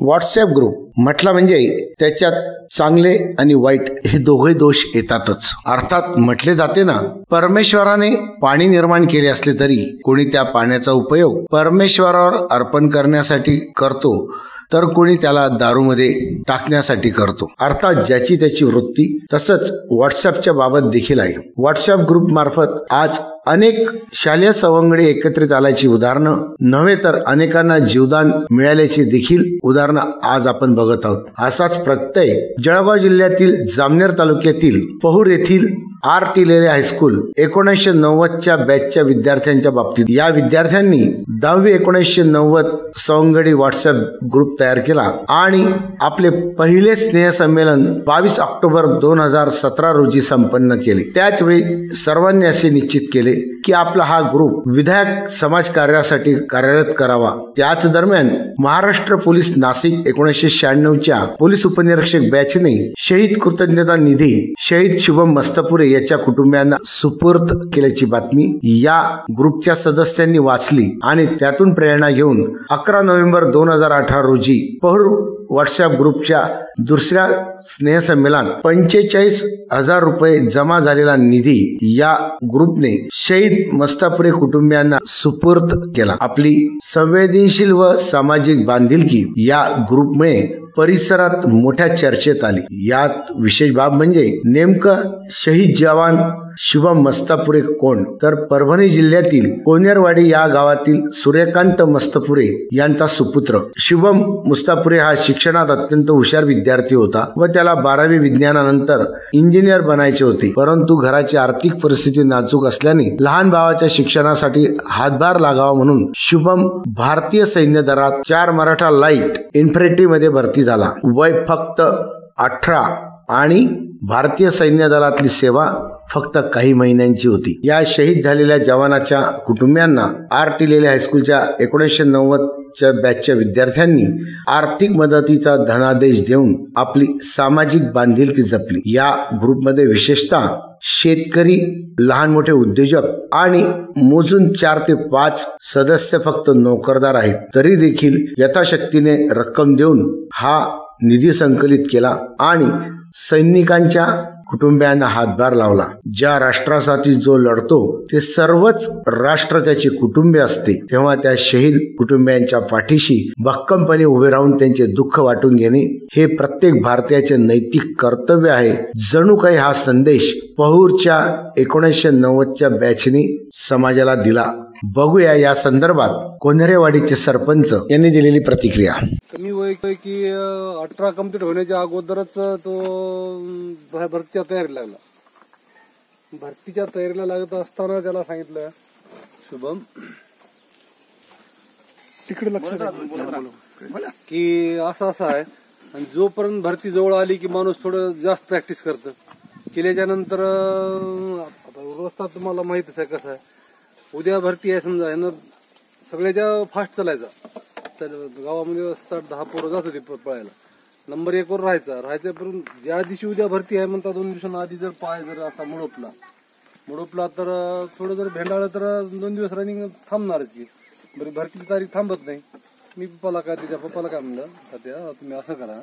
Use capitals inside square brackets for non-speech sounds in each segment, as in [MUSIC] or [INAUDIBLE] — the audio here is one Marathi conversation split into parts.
व्हॉट्सअप ग्रुप म्हटला म्हणजे त्याच्यात चांगले आणि वाईट हे दोघे दोष येतातच. अर्थात म्हटले जाते ना परमेश्वराने पाणी निर्माण केले असले तरी कोणी त्या पाण्याचा उपयोग परमेश्वरावर अर्पण करण्यासाठी करतो तर कोणी त्याला दारूमध्ये टाकण्यासाठी करतो. अर्थात ज्याची त्याची वृत्ती तसंच व्हॉट्सअपच्या बाबत देखील आहे. व्हॉट्सअप ग्रुप मार्फत आज अनेक शालेय सवंगडी एकत्रित आल्याची उदाहरणं नव्हे तर अनेकांना जीवदान मिळाल्याची देखील उदाहरणं आज आपण बघत आहोत. असाच प्रत्यय जळगाव जिल्ह्यातील जामनेर तालुक्यातील पहूर येथील आर टी लेले हायस्कूल एकोणीसशे नव्वदच्या बॅचच्या विद्यार्थ्यांच्या बाबतीत. या विद्यार्थ्यांनी दहावी एकोणीसशे नव्वद सवंगडी व्हॉट्सअप ग्रुप तयार केला आणि आपले पहिले स्नेहसंमेलन बावीस ऑक्टोबर दोन हजार सतरा रोजी संपन्न केले. त्याच वेळी सर्वांनी असे निश्चित केले की आपला हा ग्रुप विधायक समाज कार्यासाठी कार्यरत करावा. त्याच दरम्यान महाराष्ट्र पोलीस नाशिक एकोणीसशे शहाण्णवच्या पोलीस उपनिरीक्षक बॅचने शहीद कृतज्ञता निधी शहीद शुभम मस्तपुरे याच्या कुटुंबियांना सुपूर्द केल्याची बातमी या ग्रुपच्या सदस्यांनी वाचली आणि त्यातून प्रेरणा घेऊन अकरा नोव्हेंबर दोन हजार अठरा रोजी पहर व्हॉट्सअप ग्रुपच्या दुसऱ्या स्नेहसंमेलनात पंचेचाळीस हजार रुपये जमा झालेला निधी या ग्रुपने शहीद मस्तापुरे कुटुंबियांना सुपूर्द केला. आपली संवेदनशील व सामाजिक बांधिलकी या ग्रुपमुळे परिसरात मोठ्या चर्चेत आली. यात विशेष बाब म्हणजे नेमकं शहीद जवान शुभम मस्तापुरे कोण? तर परभणी जिल्ह्यातील कोनेरवाडी या गावातील सूर्यकांत मस्तपुरे यांचा सुपुत्र. शुभम मुस्तापुरे हा शिक्षणात अत्यंत हुशार विद्यार्थी होता व त्याला बारावी विज्ञानानंतर इंजिनियर बनायचे होते. परंतु घराची आर्थिक परिस्थिती नाजूक असल्याने लहान भावाच्या शिक्षणासाठी हातभार लागावा म्हणून शुभम भारतीय सैन्य दलात चार मराठा लाइट इन्फेंट्रीमध्ये भरती झाला. वय फक्त अठरा आणि भारतीय सैन्य दलातली सेवा फक्त काही महिन्यांची होती. या शहीद झालेल्या जवानाच्या कुटुंबियांना आर टी लेले हायस्कूलच्या एकोणीसशे नव्वद च्या बॅचच्या विद्यार्थ्यांनी आर्थिक मदतीचा धनादेश देऊन आपली सामाजिक बांधिलकी जपली. या ग्रुपमध्ये विशेषतः शेतकरी लहान मोठे उद्योजक आणि मोजून चार ते पाच सदस्य फक्त नोकरदार आहेत. तरी देखील यथाशक्तीने रक्कम देऊन हा निधी संकलित केला आणि सैनिकांच्या कुटुंबियांना हातभार लावला. ज्या राष्ट्रासाठी जो लढतो ते सर्वच राष्ट्र त्याचे कुटुंबीय असते. तेव्हा त्या शहीद कुटुंबियांच्या पाठीशी भक्कमपणे उभे राहून त्यांचे दुःख वाटून घेणे हे प्रत्येक भारतीयाचे नैतिक कर्तव्य आहे. जणू काही हा संदेश पहूरच्या एकोणीसशे नव्वदच्या बॅचने समाजाला दिला. बघूया या संदर्भात कोन्हेरेवाडीचे सरपंच यांनी दिलेली प्रतिक्रिया. कमी वय की अठरा कंप्लीट होण्याच्या अगोदरच तो भरतीच्या तयारीला लागला. भरतीच्या तयारीला लागत असताना त्याला सांगितलं शुभम तिकडे लक्ष की असं असं आहे आणि जोपर्यंत भरती जवळ आली की माणूस थोडं जास्त प्रॅक्टिस करतं. केल्याच्यानंतर आता रस्ता तुम्हाला माहितीच आहे कसं आहे. उद्या भरती आहे समजा यांना सगळ्याच्या फास्ट चालायचा गावामध्ये असतात दहा पोरं जात होते प- पळायला. नंबर एक वर राहायचा. राहायचा पर्यंत ज्या दिवशी उद्या भरती आहे म्हणतात दोन दिवसांना आधी जर पाय जर असा मुडपला. मुडपला तर थोडं जर भेंडाळं तर दोन दिवस रनिंग थांबणारच की बरं भरतीची तारीख थांबत नाही. मी पप्पाला काय तिच्या पप्पाला काय म्हणलं तात्या तुम्ही असं करा.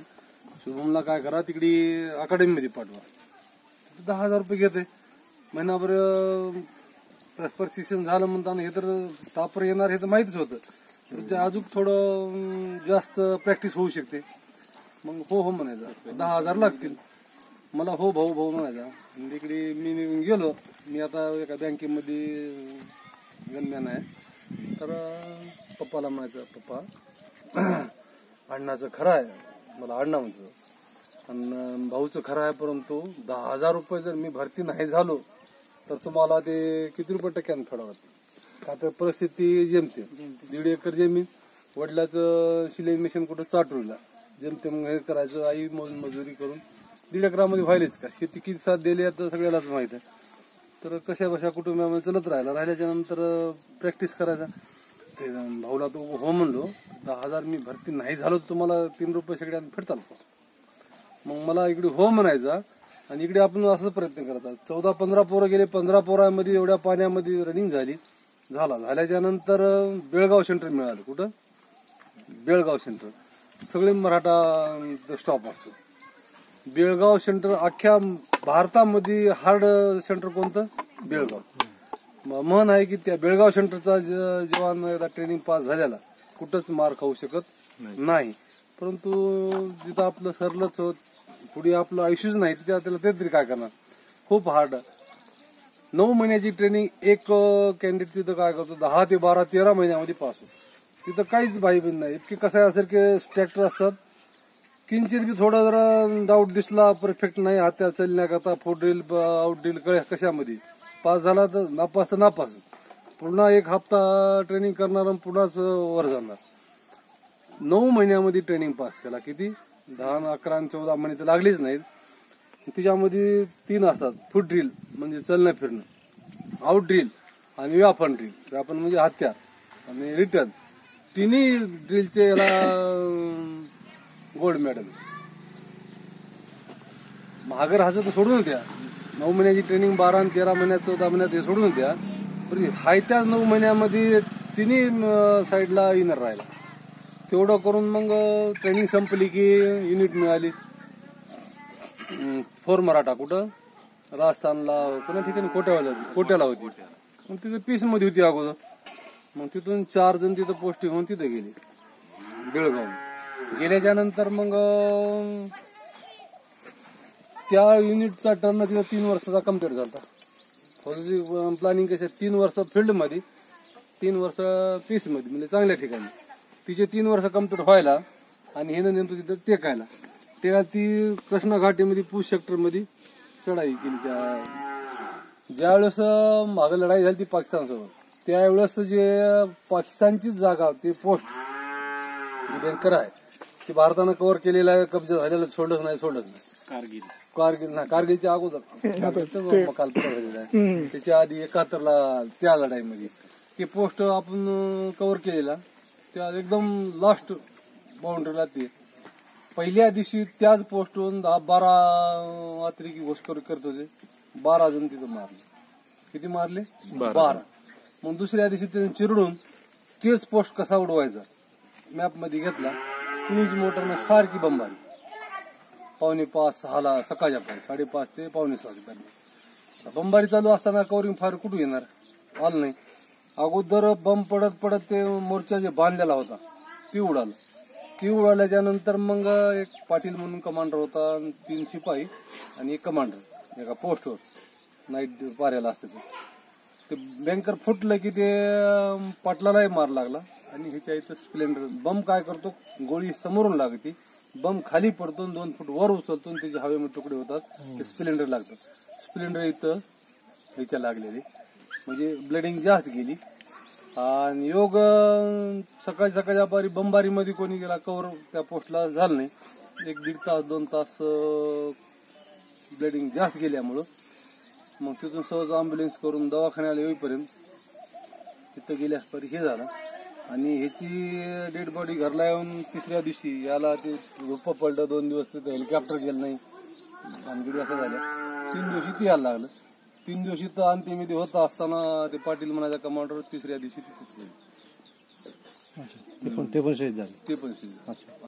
शुभमला काय करा तिकडे अकॅडमीमध्ये पाठवा. दहा हजार रुपये घेते. महिनाभर परसिशन झालं म्हणताना हे तर तापर येणार हे तर माहितीच होतं. ते अजून थोडं जास्त प्रॅक्टिस होऊ शकते. मग हो हो म्हणायचं. दहा हजार लागतील. मला हो भाऊ भाऊ म्हणायचा. आणि तिकडे मी निघून गेलो. मी आता एका बँकेमध्ये गणमॅन आहे. तर पप्पाला म्हणायचं पप्पा [CLEARS THROAT] अण्णाचं खरं आहे. मला अण्णा म्हणतो. आणि भाऊचं खरं आहे परंतु दहा हजार रुपये जर मी भरती नाही झालो तर तुम्हाला ते किती रुपये टक्क्यानं फेडावं लागतं? का तर परिस्थिती जेमते दीड एकर जमीन वडिलाचं शिलाई मशीन कुठं चाटूला? जेमते मग हे करायचं आई मोज मजुरी करून. दीड एकरामध्ये व्हायलेच का? शेती किती साथ दिली आहे तर सगळ्यालाच माहीत आहे. तर कशा बशा कुटुंबामध्ये चलत राहिला? राहिल्याच्या नंतर प्रॅक्टिस करायचा. ते भाऊला तो हो म्हणलो दहा हजार मी भरती नाही झालो तुम्हाला तीन रुपये सगळ्यांना फेडताल का? मग मला इकडे हो म्हणायचा आणि इकडे आपण असं प्रयत्न करतात चौदा पंधरा पोरं गेले पंधरा पोरामध्ये एवढ्या पाण्यामध्ये रनिंग झाली. झाला. झाल्याच्यानंतर बेळगाव सेंटर मिळालं. कुठं? बेळगाव सेंटर सगळे मराठा स्टॉप असतो. बेळगाव सेंटर अख्ख्या भारतामध्ये हार्ड सेंटर कोणतं? बेळगाव. म्हण आहे की त्या बेळगाव सेंटरचा जवान एकदा ट्रेनिंग पास झालेला कुठंच मार खाऊ शकत नाही. परंतु जिथं आपलं सरलच होत पुढे आपलं आयुष्यच नाही तिथे त्याला ते तरी काय करणार? खूप हार्ड नऊ महिन्याची ट्रेनिंग एक कॅन्डिडेट तिथं काय करतो? दहा ते बारा तेरा महिन्यामध्ये पास होतो. तिथं काहीच भाई नाही. इतके कसं आहे असेल की ट्रॅक्टर असतात. किंचित बी थोडा जरा डाऊट दिसला परफेक्ट नाही. हात्या चालण्याकरता फोर ड्रिल आउट ड्रिल कळ्या कशामध्ये? पास झाला तर नापास तर नापास. पुन्हा एक हप्ता ट्रेनिंग करणार आणि पुन्हाच वर जाणार. नऊ महिन्यामध्ये ट्रेनिंग पास केला. किती? दहा आणि अकरा आणि चौदा महिने तर लागलीच नाहीत. तिच्यामध्ये तीन असतात फूट ड्रिल म्हणजे चलणं फिरणं. आउट ड्रिल आणि व्यापन ड्रिल व्यापन म्हणजे हत्यार आणि रिटर्न तिन्ही ड्रिलचे याला गोल्ड मेडल महागर हाचं तर सोडून द्या. नऊ महिन्याची ट्रेनिंग बारा आणि तेरा महिन्यात चौदा महिन्यात हे सोडून द्या. पण हाय त्याच नऊ महिन्यामध्ये तिन्ही साईडला इनर राहिला. तेवढं करून मग ट्रेनिंग संपली की युनिट मिळाली. फोर मराठा कुठं? राजस्थानला कोणा ठिकाणी? कोट्याला कोट्याला होती. मग तिथं पीसमध्ये होती अगोदर. मग तिथून चार जण तिथं पोस्टिंग होऊन तिथे गेले. बेळगाव. गेल्याच्यानंतर मग त्या युनिटचा टर्न तिथं तीन वर्षाचा कंप्लीट झाला फौजी प्लॅनिंग कशा तीन वर्ष फील्डमध्ये तीन वर्ष पीसमध्ये म्हणजे चांगल्या ठिकाणी. तिचे तीन वर्ष कंप्लीट व्हायला आणि हे नेमकं तिथं टेकायला. तेव्हा ती कृष्णा घाटीमध्ये पूछ सेक्टरमध्ये चढाई केली. त्या ज्यावेळेस मागं लढाई झाली ती पाकिस्तानसोबत त्यावेळेस जे पाकिस्तानचीच जागा ते पोस्ट जी बँकर आहे ती भारतानं कव्हर केलेलं आहे कब्जा झालेला सोडलंच नाही सोडलंच नाही. कारगिल. कारगिल ना कारगिलच्या अगोदर. कारगिलचं काल पुरा झालेला आहे. त्याच्या आधी एकाहत्तरला त्या लढाईमध्ये. ते पोस्ट आपण कव्हर केलेला. त्या एकदम लास्ट बाउंड्रीला ते. पहिल्या दिवशी त्याच पोस्टवरून दहा बारा अतिरेकी घोषकर करत होते. बारा जण तिथं मारले. किती मारले? बारा. मग दुसऱ्या दिवशी ते चिरडून तेच पोस्ट कसा उडवायचा? मॅपमध्ये घेतला. क्रूज मोटरनं सारखी बंबारी. पावणे पाच सहाला सकाळच्या पाच साडेपाच ते पावणे सहा दरम्यान. बंबारी चालू असताना कवरिंग फार कुठून येणार? आलं नाही. अगोदर बंब पडत पडत ते मोर्चा जे बांधलेला होता ती उडालं. ती उडाल्याच्या नंतर मग एक पाटील म्हणून कमांडर होता आणि तीन शिपाई आणि एक कमांडर एका पोस्टवर नाईट पाऱ्याला असते ते. ते बँकर फुटलं की ते पाटलालाही मार लागला आणि ह्याच्या इथं स्प्लेंडर बम काय करतो? गोळी समोरून लागते. बम खाली पडतो दोन फूट वर उचलतो त्याचे हवेमध्ये तुकडे होतात. ते स्प्लेंडर लागतात स्प्लेंडर इथं ह्याच्या लागलेले. म्हणजे ब्लडिंग जास्त गेली. आणि योग सकाळी सकाळच्या पारी बंबारीमध्ये कोणी गेला कवर त्या पोस्टला झालं नाही. एक दीड तास दोन तास ब्लडिंग जास्त गेल्यामुळं मग तिथून सहज ॲम्ब्युलन्स करून दवाखान्याला येईपर्यंत तिथं गेल्यास परी हे झालं. आणि ह्याची डेड बॉडी घरला येऊन तिसऱ्या दिवशी याला ते झोप पडलं दोन दिवस तिथं हेलिकॉप्टर गेलं नाही. भानगडी असं झालं तीन दिवशी ती यायला लागलं. तीन दिवशी तर अंतिमिती होता असताना ते पाटील म्हणायचा कमांडर तिसऱ्या दिवशी तिथेच गेले. ते पण ते पण शहीद झाले. ते पण शिजलं.